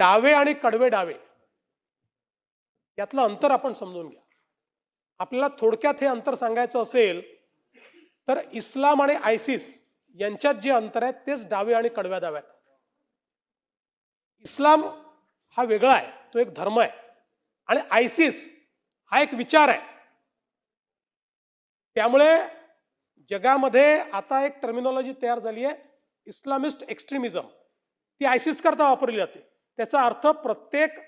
डावे आणि कडवे डावे. यातलं अंतर आपण समजून घ्या. आपल्याला थोडक्यात हे अंतर सांगायचं असेल तर इस्लाम आणि आयसिस यांच्यात जे अंतर आहे तेच डावे आणि कडव्या डाव्यात. इस्लाम हा वेगळा आहे तो एक धर्म आहे. आणि आयसिस हा एक विचार आहे. त्यामुळे जगामध्ये आता एक टर्मिनॉलॉजी तयार झाली आहे इस्लामिस्ट एक्स्ट्रीमिझम ती आयसिस करता वापरली जाते. त्याचा अर्थ प्रत्येक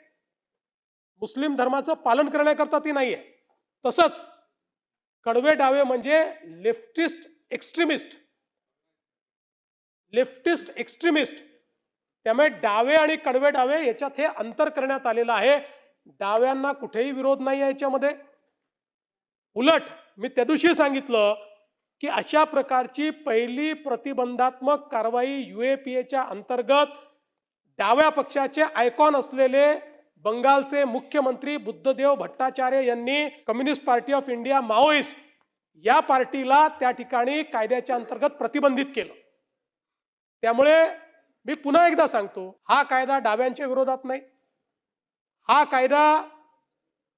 मुस्लिम धर्माचं पालन करण्याकरता ती नाही आहे तसंच कडवे डावे म्हणजे लेफ्टिस्ट एक्स्ट्रीमिस्ट लेफ्टिस्ट एक्स्ट्रीमिस्ट त्यामुळे डावे आणि कडवे डावे याच्यात हे अंतर करण्यात आलेलं आहे. डाव्यांना कुठेही विरोध नाही आहे याच्यामध्ये. उलट मी त्या दिवशी सांगितलं की अशा प्रकारची पहिली प्रतिबंधात्मक कारवाई युएपीएच्या अंतर्गत डाव्या पक्षाचे आयकॉन असलेले बंगालचे मुख्यमंत्री बुद्धदेव भट्टाचार्य यांनी communist party of India Maoist या पार्टीला त्या ठिकाणी कायद्याच्या अंतर्गत प्रतिबंधित केलं. त्यामुळे मी पुन्हा एकदा सांगतो हा कायदा डाव्यांच्या विरोधात नाही. हा कायदा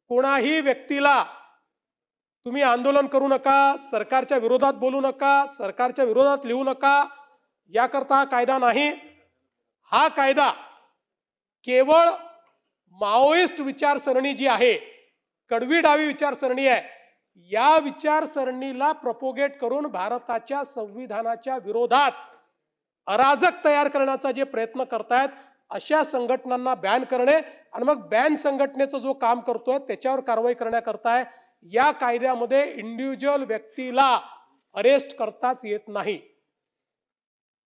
कोणाही व्यक्तीला तुम्ही आंदोलन करू नका सरकारच्या विरोधात बोलू नका सरकारच्या विरोधात लिहू नका याकरता हा कायदा नाही. हा कायदा केवळ माओइस्ट विचारसरणी जी आहे कडवी डावी विचारसरणी आहे या विचारसरणीला प्रपोगेट करून भारताच्या संविधानाच्या विरोधात अराजक तयार करण्याचा जे प्रयत्न करतायत अशा संघटनांना बॅन करणे आणि मग बॅन संघटनेचं जो काम करतोय त्याच्यावर कारवाई करण्याकरताय या कायद्यामध्ये इंडिव्हिज्युअल व्यक्तीला अरेस्ट करताच येत नाही.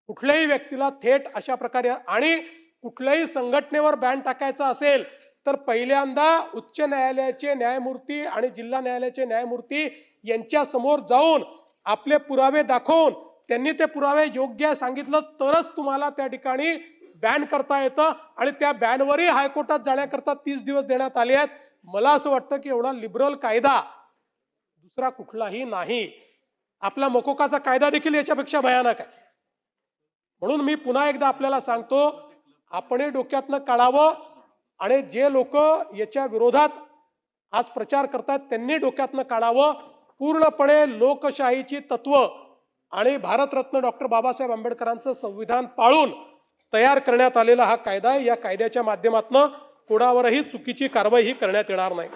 कुठल्याही व्यक्तीला थेट अशा प्रकारे आणि कुठल्याही संघटनेवर बॅन टाकायचा असेल तर पहिल्यांदा उच्च न्यायालयाचे न्यायमूर्ती आणि जिल्हा न्यायालयाचे न्यायमूर्ती यांच्या समोर जाऊन आपले पुरावे दाखवून त्यांनी ते पुरावे योग्य सांगितलं तरच तुम्हाला त्या ठिकाणी बॅन करता येतं आणि त्या बॅनवरही हायकोर्टात जाण्याकरता तीस दिवस देण्यात आले आहेत. मला असं वाटतं की एवढा लिबरल कायदा दुसरा कुठलाही नाही. आपला मकोकाचा कायदा देखील याच्यापेक्षा भयानक आहे. म्हणून मी पुन्हा एकदा आपल्याला सांगतो आपणही डोक्यातनं काढावं आणि जे लोक याच्या विरोधात आज प्रचार करतात त्यांनी डोक्यातनं काढावं. पूर्णपणे लोकशाहीची तत्व आणि भारतरत्न डॉक्टर बाबासाहेब आंबेडकरांचं संविधान पाळून तयार करण्यात आलेला हा कायदा आहे. या कायद्याच्या माध्यमातून कोणावरही चुकीची कारवाई ही करण्यात येणार नाही.